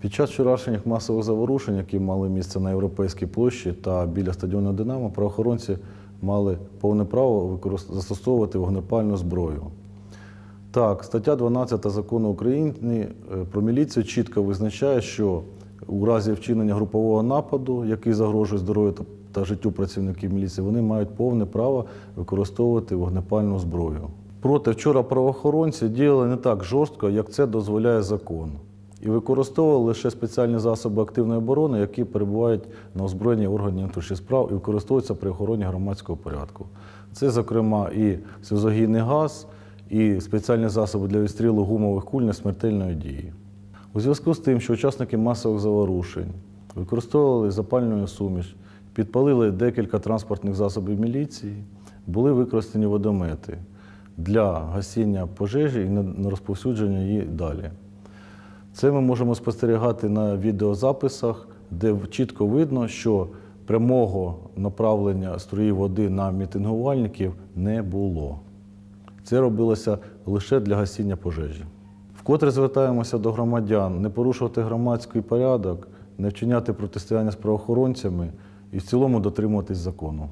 Під час вчорашніх масових заворушень, які мали місце на Європейській площі та біля стадіону Динамо, правоохоронці мали повне право застосовувати вогнепальну зброю. Так, стаття 12 закону України е, про міліцію чітко визначає, що у разі вчинення групового нападу, який загрожує здоров'ю та- життю працівників міліції, вони мають повне право використовувати вогнепальну зброю. Проте вчора правоохоронці діяли не так жорстко, як це дозволяє закон, і використовували лише спеціальні засоби активної оборони, які перебувають на озброєнні органів внутрішніх справ і використовуються при охороні громадського порядку. Це, зокрема, і сльозогінний газ, і спеціальні засоби для відстрілу гумових куль несмертельної дії. У зв'язку з тим, що учасники масових заворушень використовували запальну суміш, підпалили декілька транспортних засобів міліції, були використані водомети для гасіння пожежі і не розповсюдження її далі. Це ми можемо спостерігати на відеозаписах, де чітко видно, що прямого направлення струї води на мітингувальників не було. Це робилося лише для гасіння пожежі. Вкотре звертаємося до громадян не порушувати громадський порядок, не вчиняти протистояння з правоохоронцями і в цілому дотримуватись закону.